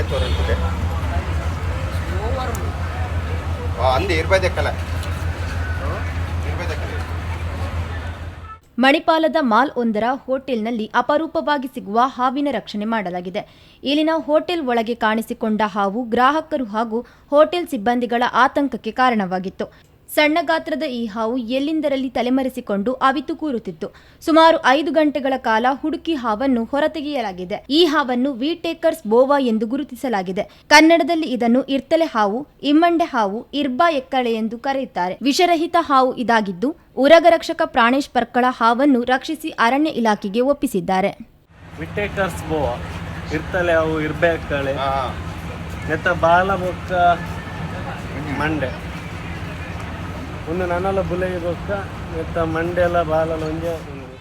ಎತ್ತು ಹೊರಟಿದೆ ಅಂದಿ ಇರ್ಬೇಕಲ್ಲ. ಮಣಿಪಾಲದ ಮಾಲ್ ಒಂದರ ಹೋಟೆಲ್ನಲ್ಲಿ ಅಪರೂಪವಾಗಿ ಸಿಗುವ ಹಾವಿನ ರಕ್ಷಣೆ ಮಾಡಲಾಗಿದೆ. ಇಲ್ಲಿನ ಹೋಟೆಲ್ ಒಳಗೆ ಕಾಣಿಸಿಕೊಂಡ ಹಾವು ಗ್ರಾಹಕರು ಹಾಗೂ ಹೋಟೆಲ್ ಸಿಬ್ಬಂದಿಗಳ ಆತಂಕಕ್ಕೆ ಕಾರಣವಾಗಿತ್ತು. ಸಣ್ಣ ಗಾತ್ರದ ಈ ಹಾವು ಎಲ್ಲಿಂದರಲ್ಲಿ ತಲೆಮರೆಸಿಕೊಂಡು ಅವಿತು ಕೂರುತ್ತಿತ್ತು. ಸುಮಾರು ಐದು ಗಂಟೆಗಳ ಕಾಲ ಹುಡುಕಿ ಹಾವನ್ನು ಹೊರತೆಗೆಯಲಾಗಿದೆ. ಈ ಹಾವನ್ನು ವಿಟೇಕರ್ಸ್ ಬೋವಾ ಎಂದು ಗುರುತಿಸಲಾಗಿದೆ. ಕನ್ನಡದಲ್ಲಿ ಇದನ್ನು ಇರ್ತಲೆ ಹಾವು ಇಮ್ಮಂಡೆ ಹಾವು ಇರ್ಬಾ ಎಕ್ಕಳೆ ಎಂದು ಕರೆಯುತ್ತಾರೆ. ವಿಷರಹಿತ ಹಾವು ಇದಾಗಿದ್ದು ಉರಗರಕ್ಷಕ ಪ್ರಾಣೇಶ್ ಪರ್ಕಳ ಹಾವನ್ನು ರಕ್ಷಿಸಿ ಅರಣ್ಯ ಇಲಾಖೆಗೆ ಒಪ್ಪಿಸಿದ್ದಾರೆ. ವಿಟೇಕರ್ಸ್ ಬೋವ ಇರ್ತಲೆ ಬಾಲ ಮಂಡೆ ಒಂದು ನನಲ ಬುಲೆಗೆ ಬೊಕ್ಕ ನೆತ್ತ ಮಂಡೆಲ ಬಾಲಲ ಒಂಜೆ